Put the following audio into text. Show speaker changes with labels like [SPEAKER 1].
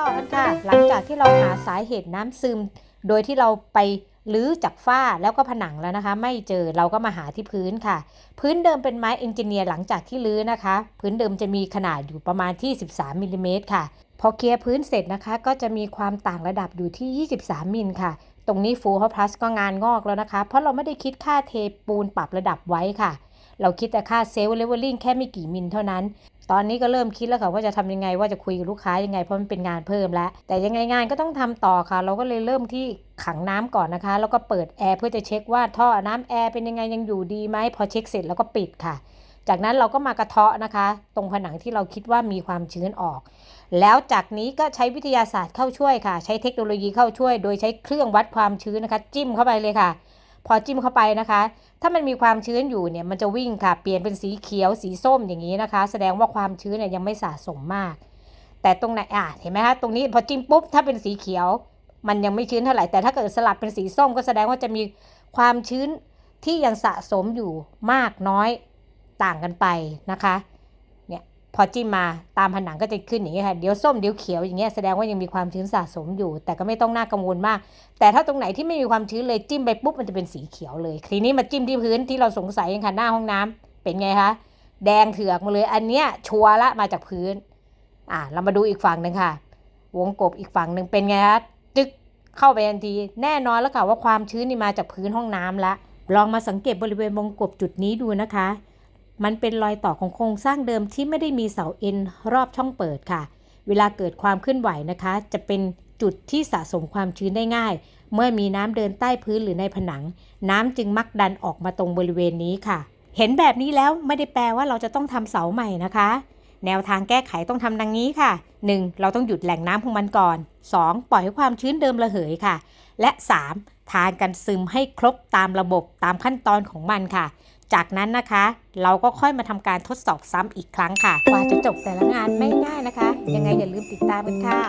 [SPEAKER 1] ต่อกันค่ะ หลังจากที่เราหาสาเหตุน้ำซึม โดยที่เราไปลื้อจากฝ้าแล้วก็ผนังแล้วนะคะ ไม่เจอเราก็มาหาที่พื้นค่ะ พื้นเดิมเป็นไม้เอนจิเนียร์หลังจากที่ลื้อนะคะ พื้นเดิมจะมีขนาดอยู่ประมาณที่ 13มิลลิเมตรค่ะ พอเคลียร์พื้นเสร็จนะคะ ก็จะมีความต่างระดับอยู่ที่ 23มิลค่ะ ตรงนี้ฟูล l พลัสก็งานงอกแล้วนะคะ เพราะเราไม่ได้คิดค่าเทปูนปรับระดับไว้ค่ะ เราคิดแต่ค่าเซลล์เลเวลลิ่งแค่ไม่กี่มิลเท่านั้น ตอนนี้ก็เริ่มคิดแล้วค่ะว่าจะทำยังไงว่าจะคุยกับลูกค้ายังไงเพราะมันเป็นงานเพิ่มแล้ว แต่ยังไงงานก็ต้องทำต่อค่ะ เราก็เลยเริ่มที่ขังน้ำก่อนนะคะ แล้วก็เปิดแอร์เพื่อจะเช็คว่าท่อน้ำแอร์เป็นยังไงยังอยู่ดีไหมพอเช็คเสร็จแล้วก็ปิดค่ะ จากนั้นเราก็มากระเทาะนะคะ ตรงผนังที่เราคิดว่ามีความชื้นออก แล้วจากนี้ก็ใช้วิทยาศาสตร์เข้าช่วยค่ะ ใช้เทคโนโลยีเข้าช่วย โดยใช้เครื่องวัดความชื้นนะคะ จิ้มเข้าไปเลยค่ะ พอจิ้มเข้าไปนะคะ ถ้ามันมีความชื้นอยู่เนี่ยมันจะวิ่งค่ะเปลี่ยนเป็นสีเขียวสีส้มอย่างนี้นะคะ แสดงว่าความชื้นเนี่ยยังไม่สะสมมาก แต่ตรงไหนอะเห็นไหมคะตรงนี้พอจิ้มปุ๊บถ้าเป็นสีเขียว มันยังไม่ชื้นเท่าไหร่แต่ถ้าเกิดสลับเป็นสีส้ม ก็แสดงว่าจะมีความชื้นที่ยังสะสมอยู่มากน้อยต่างกันไปนะคะ พอจิ้มมาตามผนังก็จะขึ้นอย่างนี้ค่ะเดี๋ยวส้มเดี๋ยวเขียวอย่างเงี้ยแสดงว่ายังมีความชื้นสะสมอยู่ แต่ก็ไม่ต้องน่ากังวลมาก แต่ถ้าตรงไหนที่ไม่มีความชื้นเลยจิ้มไปปุ๊บมันจะเป็นสีเขียวเลยทีนี้มาจิ้มที่พื้นที่เราสงสัยค่ะหน้าห้องน้ำเป็นไงคะแดงเถือกมาเลยอันเนี้ยชัวร์ละมาจากพื้นอะเรามาดูอีกฝั่งหนึ่งค่ะ วงกบอีกฝั่งหนึ่งเป็นไงคะจึ๊กเข้าไปทันทีแน่นอนแล้วค่ะว่าความชื้นนี่มาจากพื้นห้องน้ำละลองมาสังเกตบริเวณวงกบจุดนี้ดูนะคะ มันเป็นรอยต่อของโครงสร้างเดิมที่ไม่ได้มีเสาเอ็นรอบช่องเปิดค่ะ เวลาเกิดความเคลื่อนไหวนะคะ จะเป็นจุดที่สะสมความชื้นได้ง่าย เมื่อมีน้ำเดินใต้พื้นหรือในผนัง น้ำจึงมักดันออกมาตรงบริเวณนี้ค่ะ เห็นแบบนี้แล้วไม่ได้แปลว่าเราจะต้องทำเสาใหม่นะคะ แนวทางแก้ไขต้องทำดังนี้ค่ะ 1. เราต้องหยุดแหล่งน้ำของมันก่อน 2. ปล่อยให้ความชื้นเดิมระเหยค่ะ และ 3. ทานกันซึมให้ครบตามระบบตามขั้นตอนของมันค่ะ จากนั้นนะคะ เราก็ค่อยมาทำการทดสอบซ้ำอีกครั้งค่ะ กว่าจะจบแต่ละงานไม่ง่ายนะคะ ยังไงอย่าลืมติดตามกันค่ะ